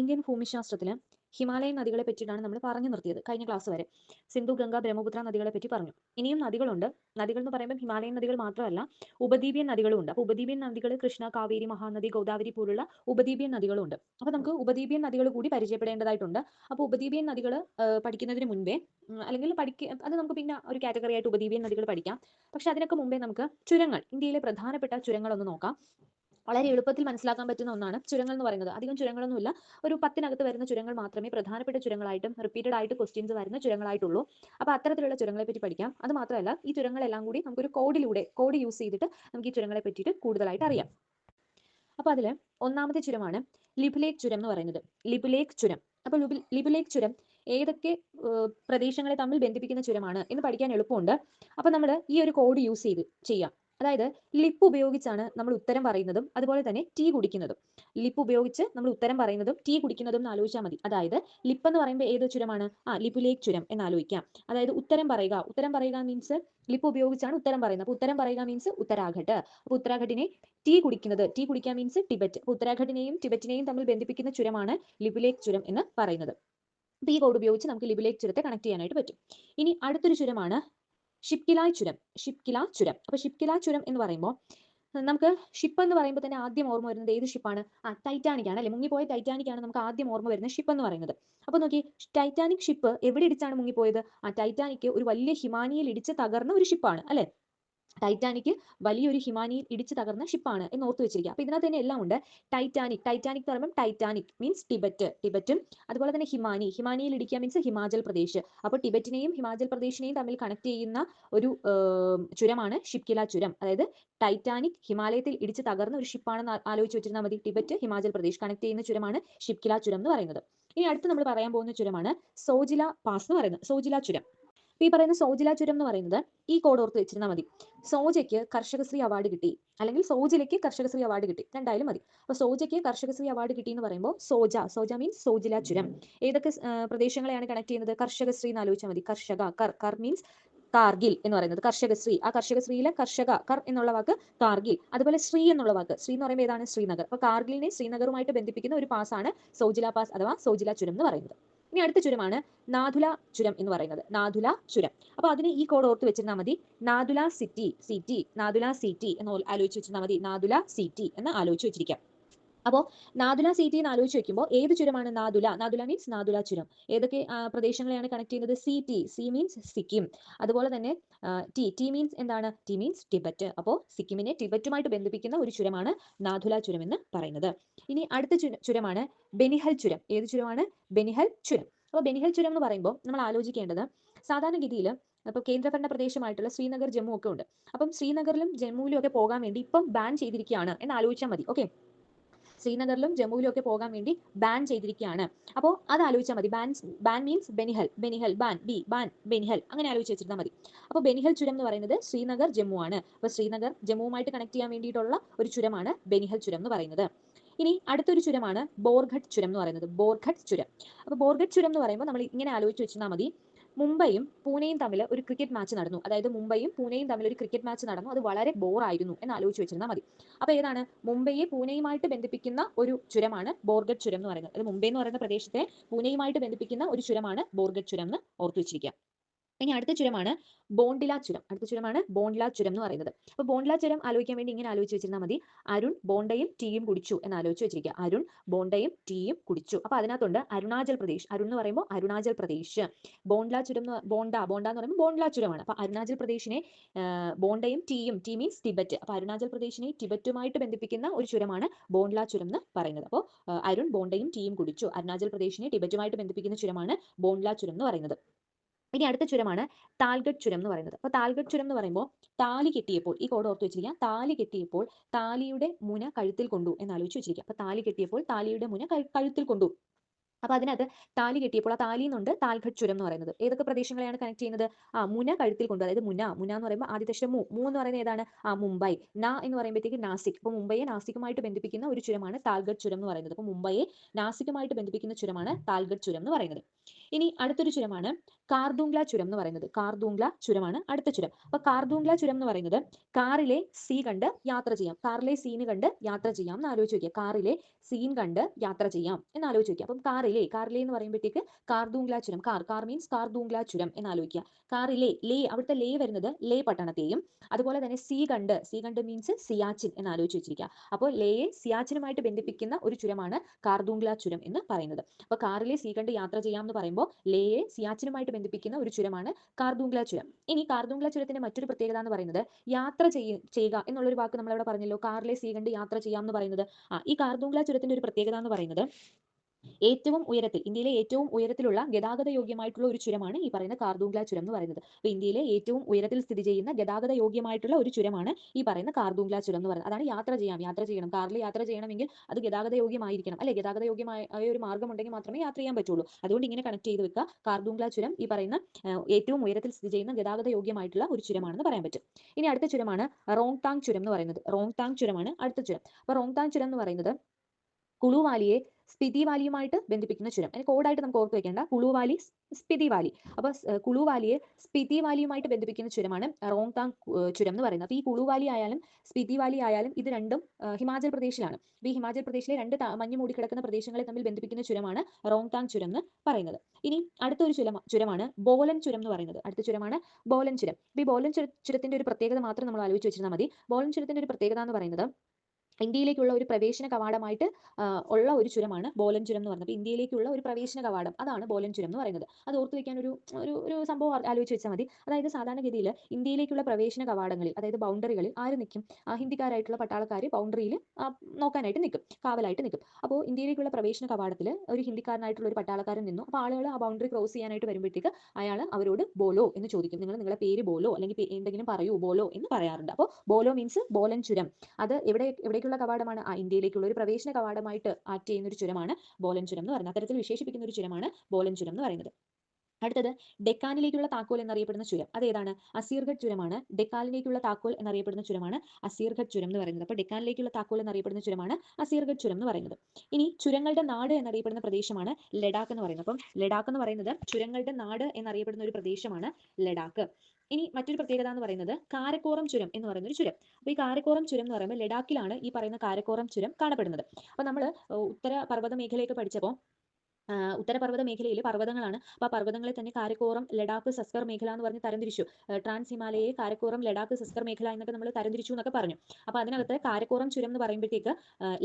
Indian ഭൂമിശാസ്ത്രത്തിൽ Himalayan നദികളെ പറ്റിയിട്ടാണ് നമ്മൾ പറഞ്ഞു നിർത്തിയത് കഴിഞ്ഞ ക്ലാസ് വരെ. സിന്ധു ഗംഗ ബ്രഹ്മപുത്ര നദികളെ പറ്റി പറഞ്ഞു. ഇനിയും നദികളുണ്ട്. നദികൾ എന്ന് പറയുമ്പോൾ ഹിമാലയൻ നദികൾ മാത്രമല്ല ഉപദ്വീപിയൻ നദികളും ഉണ്ട്. അപ്പോൾ ഉപദ്വീപിയൻ നദികൾ കൃഷ്ണ കാവേരി മഹാനദി ഗോദാവരി പോലുള്ള ഉപദ്വീപിയൻ നദികളും ഉണ്ട്. അപ്പോൾ നമുക്ക് ഉപദ്വീപിയൻ നദികൾ കൂടി പരിചയപ്പെടേണ്ടതായിട്ടുണ്ട്. അപ്പോൾ ഉപദ്വീപിയൻ നദികൾ പഠിക്കുന്നതിന് മുൻപേ അല്ലെങ്കിൽ പഠിക്ക അത് നമുക്ക് പിന്നെ ഒരു കാറ്റഗറി ആയിട്ട് ഉപദ്വീപിയൻ നദികൾ പഠിക്കാം. പക്ഷെ അതിനൊക്കെ മുമ്പേ നമുക്ക് ചുരങ്ങൾ ഇന്ത്യയിലെ പ്രധാനപ്പെട്ട ചുരങ്ങൾ ഒന്ന് നോക്കാം. വളരെ എളുപ്പത്തിൽ മനസ്സിലാക്കാൻ പറ്റുന്ന ഒന്നാണ് ചുരങ്ങൾ എന്ന് പറയുന്നത്. അധികം ചുരങ്ങളൊന്നുമില്ല. ഒരു പത്തിനകത്ത് വരുന്ന ചുരങ്ങൾ മാത്രമേ പ്രധാനപ്പെട്ട ചുരങ്ങളായിട്ടും റിപ്പീറ്റഡ് ആയിട്ട് ക്വസ്റ്റ്യൻസ് വരുന്ന ചുരങ്ങളായിട്ടുള്ളൂ. അപ്പോൾ അത്തരത്തിലുള്ള ചുരങ്ങളെ പറ്റി പഠിക്കാം. അത് മാത്രമല്ല ഈ ചുരങ്ങളെല്ലാം കൂടി നമുക്കൊരു കോഡിലൂടെ കോഡ് യൂസ് ചെയ്തിട്ട് നമുക്ക് ഈ ചുരങ്ങളെ പറ്റിയിട്ട് കൂടുതലായിട്ട് അറിയാം. അപ്പോൾ അതിൽ ഒന്നാമത്തെ ചുരമാണ് ലിബുലേക്ക് ചുരം എന്ന് പറയുന്നത്. ലിബുലേക്ക് ചുരം. അപ്പോൾ ലിബു- ലിബുലേക്ക് ചുരം ഏതൊക്കെ പ്രദേശങ്ങളെ തമ്മിൽ ബന്ധിപ്പിക്കുന്ന ചുരമാണ് എന്ന് പഠിക്കാൻ എളുപ്പമുണ്ട്. അപ്പോൾ നമ്മൾ ഈ ഒരു കോഡ് യൂസ് ചെയ്ത് ചെയ്യാം. അതായത് ലിപ്പ് ഉപയോഗിച്ചാണ് നമ്മൾ ഉത്തരം പറയുന്നതും അതുപോലെ തന്നെ ടീ കുടിക്കുന്നതും. ലിപ്പ് ഉപയോഗിച്ച് നമ്മൾ ഉത്തരം പറയുന്നതും ടീ കുടിക്കുന്നതും എന്ന് ആലോചിച്ചാൽ മതി. അതായത് ലിപ്പ് എന്ന് പറയുമ്പോൾ ഏത് ചുരമാണ്? ആ ലിപുലേക്ക് ചുരം എന്ന് ആലോചിക്കാം. അതായത് ഉത്തരം പറയുക. ഉത്തരം പറയുക മീൻസ് ലിപ്പ് ഉപയോഗിച്ചാണ് ഉത്തരം പറയുന്നത്. അപ്പോൾ ഉത്തരം പറയുക മീൻസ് ഉത്തരാഘട്ട്. അപ്പോൾ ഉത്തരാഘട്ടിനെ ടീ കുടിക്കുന്നത്. ടീ കുടിക്കുക മീൻസ് ടിബറ്റ്. അപ്പോൾ ഉത്തരാഘട്ടിനെയും ടിബറ്റിനെയും തമ്മിൽ ബന്ധിപ്പിക്കുന്ന ചുരമാണ് ലിപുലേക്ക് ചുരം എന്ന് പറയുന്നത്. ഈ കോഡ് ഉപയോഗിച്ച് നമുക്ക് ലിപിലേക്ക് ചുരത്തെ കണക്ട് ചെയ്യാനായിട്ട് പറ്റും. ഇനി അടുത്തൊരു ചുരമാണ് ഷിപ്കിലായ് ചുരം ഷിപ്കില ചുരം. അപ്പൊ ഷിപ്കില ചുരം എന്ന് പറയുമ്പോൾ നമുക്ക് ഷിപ്പ് എന്ന് പറയുമ്പോൾ തന്നെ ആദ്യം ഓർമ്മ വരുന്നത് ഏത് ഷിപ്പാണ് ആ ടൈറ്റാനിക് ആണ് അല്ലെ? മുങ്ങിപ്പോയ ടൈറ്റാനിക് ആണ് നമുക്ക് ആദ്യം ഓർമ്മ വരുന്ന ഷിപ്പ് എന്ന് പറയുന്നത്. അപ്പൊ നോക്കി ടൈറ്റാനിക് ഷിപ്പ് എവിടെ ഇടിച്ചാണ് മുങ്ങിപ്പോയത്? ആ ടൈറ്റാനിക് ഒരു വലിയ ഹിമാനിയിൽ ഇടിച്ച് തകർന്ന ഒരു ഷിപ്പാണ് അല്ലെ? ടൈറ്റാനിക് വലിയൊരു ഹിമാനിയിൽ ഇടിച്ചു തകർന്ന ഷിപ്പാണ് എന്ന് ഓർത്തു വെച്ചിരിക്കുക. അപ്പൊ ഇതിനകത്ത് തന്നെ എല്ലാം ഉണ്ട്. ടൈറ്റാനിക് ടൈറ്റാനിക് എന്ന് പറയുമ്പോൾ ടൈറ്റാനിക് മീൻസ് ടിബറ്റ് ടിബറ്റും അതുപോലെ തന്നെ ഹിമാനി ഹിമാനിയിൽ ഇടിക്കുക മീൻസ് ഹിമാചൽ പ്രദേശ് അപ്പൊ ടിബറ്റിനെയും ഹിമാചൽ പ്രദേശിനെയും തമ്മിൽ കണക്ട് ചെയ്യുന്ന ഒരു ചുരമാണ് ഷിപ്കില ചുരം. അതായത് ടൈറ്റാനിക് ഹിമാലയത്തിൽ ഇടിച്ച് തകർന്ന ഒരു ഷിപ്പാണെന്ന് ആലോചിച്ച് വെച്ചിരുന്നാൽ മതി. ടിബറ്റ് ഹിമാചൽ പ്രദേശ് കണക്ട് ചെയ്യുന്ന ചുരമാണ് ഷിപ്കില ചുരം എന്ന് പറയുന്നത്. ഇനി അടുത്ത് നമ്മൾ പറയാൻ പോകുന്ന ചുരമാണ് സോജില പാസ് എന്ന് പറയുന്നത്. സോജില ചുരം. ഈ പറയുന്ന സോജില ചുരം എന്ന് പറയുന്നത് ഈ കോഡ് ഓർത്ത് വെച്ചിരുന്നാൽ മതി. സോജയ്ക്ക് കർഷകശ്രീ അവാർഡ് കിട്ടി. അല്ലെങ്കിൽ സോജിലയ്ക്ക് കർഷകശ്രീ അവാർഡ് കിട്ടി. രണ്ടായാലും മതി. അപ്പൊ സോജയ്ക്ക് കർഷകശ്രീ അവാർഡ് കിട്ടി എന്ന് പറയുമ്പോൾ സോജ സോജ മീൻസ് സോജില ചുരം. ഏതൊക്കെ പ്രദേശങ്ങളെയാണ് കണക്ട് ചെയ്യുന്നത്? കർഷകശ്രീ എന്ന് ആലോചിച്ചാൽ മതി. കർഷക കർ കർ മീൻസ് കാർഗിൽ എന്ന് പറയുന്നത്. കർഷകശ്രീ. ആ കർഷകശ്രീയിലെ കർഷക കർ എന്നുള്ള വാക്ക് കാർഗിൽ. അതുപോലെ ശ്രീ എന്നുള്ള വാക്ക്. ശ്രീ എന്ന് പറയുമ്പോൾ ഏതാണ്? ശ്രീനഗർ. അപ്പൊ കാർഗിലിനെ ശ്രീനഗറുമായിട്ട് ബന്ധിപ്പിക്കുന്ന ഒരു പാസ്സാണ് സോജില പാസ് അഥവാ സോജില ചുരം എന്ന് പറയുന്നത്. ഇനി അടുത്ത ചുരമാണ് നാഥുല ചുരം എന്ന് പറയുന്നത്. നാഥുല ചുരം. അപ്പൊ അതിന് ഈ കോഡ് ഓർത്ത് വെച്ചിരുന്നാൽ മതി. Nathula city city Nathula city എന്ന് ആലോചിച്ച് വെച്ചിരുന്നാൽ മതി. നാഥുല സിറ്റി എന്ന് ആലോചിച്ച് വെച്ചിരിക്കാം. അപ്പോൾ നാദുല സിറ്റി എന്ന് ആലോചിച്ച് വെക്കുമ്പോൾ ഏത് ചുരമാണ് നാദുല? നാദുല മീൻസ് നാദുല ചുരം. ഏതൊക്കെ പ്രദേശങ്ങളെയാണ് കണക്ട് ചെയ്യുന്നത്? C T C means Sikkim. അതുപോലെ തന്നെ ടി ടി മീൻസ് എന്താണ്? T means Tibet. അപ്പോൾ സിക്കിമിനെ ടിബറ്റുമായിട്ട് ബന്ധിപ്പിക്കുന്ന ഒരു ചുരമാണ് നാദുല ചുരം എന്ന് പറയുന്നത്. ഇനി അടുത്ത ചുരമാണ് ബെനിഹൽ ചുരം. ഏത് ചുരമാണ്? ബെനിഹൽ ചുരം. അപ്പോൾ ബെനിഹൽ ചുരം എന്ന് പറയുമ്പോൾ നമ്മൾ ആലോചിക്കേണ്ടത് സാധാരണഗതിയിൽ അപ്പോൾ കേന്ദ്രഭരണ പ്രദേശമായിട്ടുള്ള ശ്രീനഗർ ജമ്മു ഒക്കെ ഉണ്ട്. അപ്പം ശ്രീനഗറിലും ജമ്മുവിലും ഒക്കെ പോകാൻ വേണ്ടി ഇപ്പം ബാൻ ചെയ്തിരിക്കുകയാണ് എന്ന് ആലോചിച്ചാൽ മതി. ഓക്കെ ശ്രീനഗറിലും ജമ്മുവിലും ഒക്കെ പോകാൻ വേണ്ടി ബാൻ ചെയ്തിരിക്കുകയാണ്. അപ്പോൾ അത് ആലോചിച്ചാൽ മതി. Ban ban means Banihal Banihal ban B ban Banihal അങ്ങനെ ആലോചിച്ച് വെച്ചിരുന്നാൽ മതി. അപ്പോൾ ബെനിഹൽ ചുരം എന്ന് പറയുന്നത് ശ്രീനഗർ ജമ്മു ആണ്. അപ്പോൾ ശ്രീനഗർ ജമ്മുവുമായിട്ട് കണക്ട് ചെയ്യാൻ വേണ്ടിയിട്ടുള്ള ഒരു ചുരമാണ് ബെനിഹൽ ചുരം എന്ന് പറയുന്നത്. ഇനി അടുത്തൊരു ചുരമാണ് ബോർഘട്ട് ചുരം എന്ന് പറയുന്നത്. ബോർഘട്ട് ചുരം. അപ്പോൾ ബോർഘട്ട് ചുരം എന്ന് പറയുമ്പോൾ നമ്മൾ ഇങ്ങനെ ആലോചിച്ച് വെച്ചിരുന്നാൽ മതി. മുംബൈയും പൂനെയും തമ്മിൽ ഒരു ക്രിക്കറ്റ് മാച്ച് നടന്നു. അതായത് മുംബൈയും പൂനെയും തമ്മിൽ ഒരു ക്രിക്കറ്റ് മാച്ച് നടന്നു. അത് വളരെ ബോർ ആയിരുന്നു എന്ന് ആലോചിച്ച് വെച്ചിരുന്നാൽ മതി. അപ്പോൾ ഏതാണ്? മുംബൈയെ പൂനെയുമായിട്ട് ബന്ധിപ്പിക്കുന്ന ഒരു ചുരമാണ് ബോർഗഡ് ചുരം എന്ന് പറയുന്നത്. അത് മുംബൈ എന്ന് പറയുന്ന പ്രദേശത്തെ പൂനെയുമായിട്ട് ബന്ധിപ്പിക്കുന്ന ഒരു ചുരമാണ് ബോർഗഡ് ചുരം എന്ന് ഓർത്തു വെച്ചിരിക്കുക. ഇനി അടുത്ത ചുരമാണ് ബോണ്ടില ചുരം. അടുത്ത ചുരമാണ് ബോണ്ടില ചുരം എന്ന് പറയുന്നത്. അപ്പോൾ ബോണ്ടില ചുരം ആലോചിക്കാൻ വേണ്ടി ഇങ്ങനെ ആലോചിച്ച് വെച്ചിരുന്നാൽ മതി. അരുൺ ബോണ്ടയും ടീയും കുടിച്ചു എന്ന് ആലോചിച്ച് വെച്ചിരിക്കുക. അരുൺ ബോണ്ടയും ടീയും കുടിച്ചു. അപ്പോൾ അതിനകത്തുണ്ട് അരുണാചൽ പ്രദേശ്. അരുൺ എന്ന് പറയുമ്പോൾ അരുണാചൽ പ്രദേശ്. ബോണ്ടില ചുരം ബോണ്ട ബോണ്ട എന്ന് പറയുമ്പോൾ ബോണ്ടില ചുരമാണ്. അപ്പോൾ അരുണാചൽ പ്രദേശിനെ ബോണ്ടയും ടീയും ടീ മീൻസ് ടിബറ്റ്. അപ്പോൾ അരുണാചൽ പ്രദേശിനെ ടിബറ്റുമായിട്ട് ബന്ധിപ്പിക്കുന്ന ഒരു ചുരമാണ് ബോണ്ടില ചുരം എന്ന് പറയുന്നത്. അപ്പോൾ അരുൺ ബോണ്ടയും ടീയും കുടിച്ചു. അരുണാചൽ പ്രദേശിനെ ടിബറ്റുമായിട്ട് ബന്ധിപ്പിക്കുന്ന ചുരമാണ് ബോണ്ടില ചുരം എന്ന് പറയുന്നത്. ഇനി അടുത്ത ചുരമാണ് താൽഗഡ് ചുരം എന്ന് പറയുന്നത്. അപ്പോൾ താൽഗഡ് ചുരം എന്ന് പറയുമ്പോൾ താലി കെട്ടിയപ്പോൾ ഈ കോഡ് ഓർത്ത് വെച്ചിരിക്കാം താലി കെട്ടിയപ്പോൾ താലിയുടെ മുന കഴുത്തിൽ കൊണ്ടു എന്ന് ആലോചിച്ച് വെച്ചിരിക്കുക. അപ്പോൾ താലി കെട്ടിയപ്പോൾ താലിയുടെ മുന കഴുത്തിൽ കൊണ്ടു. അപ്പൊ അതിനകത്ത് താലി കെട്ടിയപ്പോൾ ആ താലിയിൽ നിന്നുണ്ട് താൽഘട്ട് ചുരം എന്ന് പറയുന്നത്. ഏതൊക്കെ പ്രദേശങ്ങളെയാണ് കണക്ട് ചെയ്യുന്നത്? ആ മുന കഴുത്തിൽ കൊണ്ടു അതായത് മുന മുന എന്ന് പറയുമ്പോൾ ആദ്യത്തെ മു മൂ എന്ന് പറയുന്നത് ഏതാണ്? ആ മുംബൈ ന എന്ന് പറയുമ്പോഴത്തേക്ക് നാസിക്. അപ്പൊ മുംബൈയെ നാസിക്കുമായിട്ട് ബന്ധിപ്പിക്കുന്ന ഒരു ചുരമാണ് താൽഘട്ട് ചുരം എന്ന് പറയുന്നത്. അപ്പൊ മുംബൈയെ നാസിക്കുമായിട്ട് ബന്ധിപ്പിക്കുന്ന ചുരമാണ് താൽഘട്ട് ചുരം എന്ന് പറയുന്നത്. ഇനി അടുത്തൊരു ചുരമാണ് കാർദൂംഗ്ല ചുരം എന്ന് പറയുന്നത്. കാർദൂംഗ്ല ചുരമാണ് അടുത്ത ചുരം. അപ്പൊ കാർദൂംഗ്ല ചുരം എന്ന് പറയുന്നത് കാറിലെ സീ കണ്ട് യാത്ര ചെയ്യാം. കാറിലെ സീന് കണ്ട് യാത്ര ചെയ്യാം എന്ന് ആലോചിച്ച് നോക്കിയാൽ കാറിലെ സീൻ കണ്ട് യാത്ര ചെയ്യാം എന്ന് ആലോചിച്ച് നോക്കിയാൽ അപ്പം കാറിലെ കാറിലെ എന്ന് പറയുമ്പോഴത്തേക്ക് കാർദൂംഗ്ല ചുരം കാർ കാർ മീൻസ് കാർദൂംഗ്ല ചുരം എന്ന് ആലോചിക്കുക. കാറിലെ ലേ അവിടുത്തെ ലേ വരുന്നത് ലേ പട്ടണത്തെയും അതുപോലെ തന്നെ സീ കണ്ട് സീ കണ്ട് മീൻസ് സിയാച്ചിൻ എന്ന് ആലോചിച്ച് വെച്ചിരിക്കുക. അപ്പോൾ ലേയെ സിയാച്ചിനുമായിട്ട് ബന്ധിപ്പിക്കുന്ന ഒരു ചുരമാണ് കാർദൂംഗ്ല ചുരം എന്ന് പറയുന്നത്. അപ്പോൾ കാറിലെ സീ കണ്ട് യാത്ര ചെയ്യാം എന്ന് പറയുമ്പോൾ ലേയെ സിയാച്ചിനുമായിട്ട് ബന്ധിപ്പിക്കുന്ന ഒരു ചുരമാണ് കാർദുംഗ്ല ചുരം. ഇനി കാർദുംഗ്ല ചുരത്തിന്റെ മറ്റൊരു പ്രത്യേകത എന്ന് പറയുന്നത് യാത്ര ചെയ്യ ചെയ്യുക എന്നുള്ളൊരു വാക്ക് നമ്മൾ അവിടെ പറഞ്ഞല്ലോ. കാറിലെ സീ കണ്ട് യാത്ര ചെയ്യാം എന്ന് പറയുന്നത്. ആ ഈ കാർദുംഗ്ല ചുരത്തിന്റെ ഒരു പ്രത്യേകത എന്ന് പറയുന്നത് ഏറ്റവും ഉയരത്തിൽ ഇന്ത്യയിലെ ഏറ്റവും ഉയരത്തിലുള്ള ഗതാഗത യോഗ്യമായിട്ടുള്ള ഒരു ചുരമാണ് ഈ പറയുന്ന കാർദൂംഗ്ല ചുരം എന്ന് പറയുന്നത്. അപ്പൊ ഇന്ത്യയിലെ ഏറ്റവും ഉയരത്തിൽ സ്ഥിതി ചെയ്യുന്ന ഗതാഗത യോഗ്യമായിട്ടുള്ള ഒരു ചുരമാണ് ഈ പറയുന്ന കാർദൂംഗ്ല ചുരം എന്ന് പറയുന്നത്. അതാണ് യാത്ര ചെയ്യാം യാത്ര ചെയ്യണം. കാറിൽ യാത്ര ചെയ്യണമെങ്കിൽ അത് ഗതാഗത യോഗ്യമായിരിക്കണം അല്ലെ? ഗതാഗത യോഗ്യമായ ഒരു മാർഗം ഉണ്ടെങ്കിൽ മാത്രമേ യാത്ര ചെയ്യാൻ പറ്റുള്ളൂ. അതുകൊണ്ട് ഇങ്ങനെ കണക്ട് ചെയ്ത് വെക്കുക. കാർദൂംഗ്ല ചുരം ഈ പറയുന്ന ഏറ്റവും ഉയരത്തിൽ സ്ഥിതി ചെയ്യുന്ന ഗതാഗത യോഗ്യമായിട്ടുള്ള ഒരു ചുരമാണെന്ന് പറയാൻ പറ്റും. ഇനി അടുത്ത ചുരമാണ് റോങ്താങ് ചുരം എന്ന് പറയുന്നത്. റോങ്താങ് ചുരമാണ് അടുത്ത ചുരം. അപ്പോൾ റോങ്താങ് ചുരം എന്ന് പറയുന്നത് കുളു വാലിയെ സ്പിതി വാലിയുമായിട്ട് ബന്ധിപ്പിക്കുന്ന ചുരം. അതിന് കോഡായിട്ട് നമുക്ക് ഓർത്ത് വെക്കേണ്ട കുളു വാലി സ് സ്പിതി വാലി അപ്പൊ കുളുവാലിയെ കുളു വാലിയെ സ്പിതി വാലിയുമായിട്ട് ബന്ധിപ്പിക്കുന്ന ചുരമാണ് റോങ്താങ് താങ് ചുരം എന്ന് പറയുന്നത്. അപ്പൊ ഈ കുളു വാലി ആയാലും സ്പിതി വാലി ആയാലും ഇത് രണ്ടും ഹിമാചൽ പ്രദേശിലാണ്. ഈ ഹിമാചൽ പ്രദേശിലെ രണ്ട് മഞ്ഞ് മൂടിക്കിടക്കുന്ന പ്രദേശങ്ങളെ തമ്മിൽ ബന്ധിപ്പിക്കുന്ന ചുരമാണ് റോങ്താങ് ചുരം എന്ന് പറയുന്നത്. ഇനി അടുത്തൊരു ചുരം ചുരമാണ് ബോലൻ ചുരം എന്ന് പറയുന്നത്. അടുത്ത ചുരമാണ് ബോലൻ ചുരം. ഈ ബോലൻ ചുര- ചുരത്തിന്റെ ഒരു പ്രത്യേകത മാത്രം നമ്മൾ ആലോചിച്ച് വെച്ചിരുന്നാൽ മതി. ബോലൻ ചുരത്തിന്റെ ഒരു പ്രത്യേകത എന്ന് പറയുന്നത് ഇന്ത്യയിലേക്കുള്ള ഒരു പ്രവേശന കവാടമായിട്ട് ഉള്ള ഒരു ചുരമാണ് ബോലൻ ചുരം എന്ന് പറയുന്നത് ഇന്ത്യയിലേക്കുള്ള ഒരു പ്രവേശന കവാടം അതാണ് ബോലൻ ചുരം എന്ന് പറയുന്നത്. അത് ഓർത്തു വെക്കാൻ ഒരു ഒരു ഒരു സംഭവം ആലോചിച്ച് വെച്ചാൽ മതി. അതായത് സാധാരണഗതിയിൽ ഇന്ത്യയിലേക്കുള്ള പ്രവേശന കവാടങ്ങളിൽ അതായത് ബൗണ്ടറികളിൽ ആര് നിൽക്കും? ആ ഹിന്ദിക്കാരായിട്ടുള്ള പട്ടാളക്കാർ ബൗണ്ടറിയിൽ നോക്കാനായിട്ട് നിൽക്കും കാവലായിട്ട് നിൽക്കും. അപ്പോൾ ഇന്ത്യയിലേക്കുള്ള പ്രവേശന കവാടത്തിൽ ഒരു ഹിന്ദിക്കാരനായിട്ടുള്ള ഒരു പട്ടാളക്കാരൻ നിന്നു. അപ്പോൾ ആളുകൾ ആ ബൗണ്ടറി ക്രോസ് ചെയ്യാനായിട്ട് വരുമ്പോഴത്തേക്ക് അയാൾ അവരോട് ബോലോ എന്ന് ചോദിക്കും. നിങ്ങൾ നിങ്ങളുടെ പേര് ബോലോ അല്ലെങ്കിൽ എന്തെങ്കിലും പറയൂ ബോലോ എന്ന് പറയാറുണ്ട്. അപ്പോൾ ബോലോ മീൻസ് ബോലൻ ചുരം അത് എവിടെ എവിടേക്കുള്ള കവാടമാണ്. ആ ഇന്ത്യയിലേക്കുള്ള ഒരു പ്രവേശന കവാടമായിട്ട് ആക്ട് ചെയ്യുന്ന ഒരു ചുരമാണ് ബോലൻ ചുരം എന്ന് പറയുന്നത്. അത്തരത്തിൽ വിശേഷിപ്പിക്കുന്ന ഒരു ചുരമാണ് ബോലൻ ചുരം എന്ന് പറയുന്നത്. അടുത്തത് ഡെക്കാനിലേക്കുള്ള താക്കോൽ എന്നറിയപ്പെടുന്ന ചുരം. അതേതാണ് അസീർഗഡ് ചുരമാണ്. ഡെക്കാനിലേക്കുള്ള താക്കോൽ എന്നറിയപ്പെടുന്ന ചുരമാണ് അസീർഗഡ് ചുരം എന്ന് പറയുന്നത്. അപ്പോൾ ഡെക്കാനിലേക്കുള്ള താക്കോൽ എന്നറിയപ്പെടുന്ന ചുരമാണ് അസീർഗഡ് ചുരം എന്ന് പറയുന്നത്. ഇനി ചുരങ്ങളുടെ നാട് എന്നറിയപ്പെടുന്ന പ്രദേശമാണ് ലഡാക്ക് എന്ന് പറയുന്നത്. അപ്പം ലഡാക്ക് എന്ന് പറയുന്നത് ചുരങ്ങളുടെ നാട് എന്നറിയപ്പെടുന്ന ഒരു പ്രദേശമാണ് ലഡാക്ക്. ഇനി മറ്റൊരു പ്രത്യേകത എന്ന് പറയുന്നത് കാരക്കോറം ചുരം എന്ന് പറയുന്ന ഒരു ചുരം. അപ്പോൾ ഈ കാരക്കോറം ചുരം എന്ന് പറയുമ്പോൾ ലഡാക്കിലാണ് ഈ പറയുന്ന കാരക്കോറം ചുരം കാണപ്പെടുന്നത്. അപ്പോൾ നമ്മൾ ഉത്തര പർവത മേഖലയൊക്കെ പഠിച്ചപ്പോൾ ഉത്തരപർവത മേഖലയിൽ പർവതങ്ങളാണ്. അപ്പോൾ ആ പർവതങ്ങളെ തന്നെ കാരക്കോറം ലഡാക്ക് സസ്കർ മേഖല എന്ന് പറഞ്ഞ് തരംതിരിച്ചു. ട്രാൻസ് ഹിമാലയെ കാരക്കോറം ലഡാക്ക് സസ്കർ മേഖല എന്നൊക്കെ നമ്മൾ തരംതിരിച്ചു എന്നൊക്കെ പറഞ്ഞു. അപ്പോൾ അതിനകത്ത് കാരക്കോറം ചുരം എന്ന് പറയുമ്പോഴത്തേക്ക്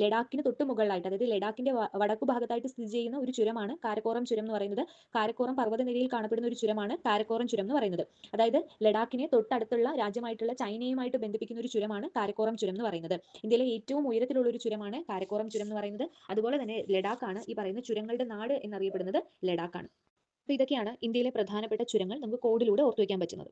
ലഡാക്കിന് തൊട്ട് മുകളിലായിട്ട് അതായത് ലഡാക്കിന്റെ വടക്കു ഭാഗത്തായിട്ട് സ്ഥിതി ചെയ്യുന്ന ഒരു ചുരമാണ് കാരക്കോറം ചുരം എന്ന് പറയുന്നത്. കാരക്കോറം പർവതനിരയിൽ കാണപ്പെടുന്ന ഒരു ചുരമാണ് കാരക്കോറം ചുരം എന്ന് പറയുന്നത്. അതായത് ലഡാക്കിനെ തൊട്ടടുത്തുള്ള രാജ്യമായിട്ടുള്ള ചൈനയുമായിട്ട് ബന്ധിപ്പിക്കുന്ന ഒരു ചുരമാണ് കാരക്കോറം ചുരം എന്ന് പറയുന്നത്. ഇന്ത്യയിലെ ഏറ്റവും ഉയരത്തിലുള്ള ഒരു ചുരമാണ് കാരക്കോറം ചുരം എന്ന് പറയുന്നത്. അതുപോലെ തന്നെ ലഡാക്കാണ് ഈ പറയുന്ന ചുരങ്ങളുടെ നാട് എന്നറിയപ്പെടുന്നത് ലഡാക്കാണ്. അപ്പോൾ ഇതൊക്കെയാണ് ഇന്ത്യയിലെ പ്രധാനപ്പെട്ട ചുരങ്ങൾ നമുക്ക് കോഡിലൂടെ ഓർത്തു വയ്ക്കാൻ പറ്റുന്നത്.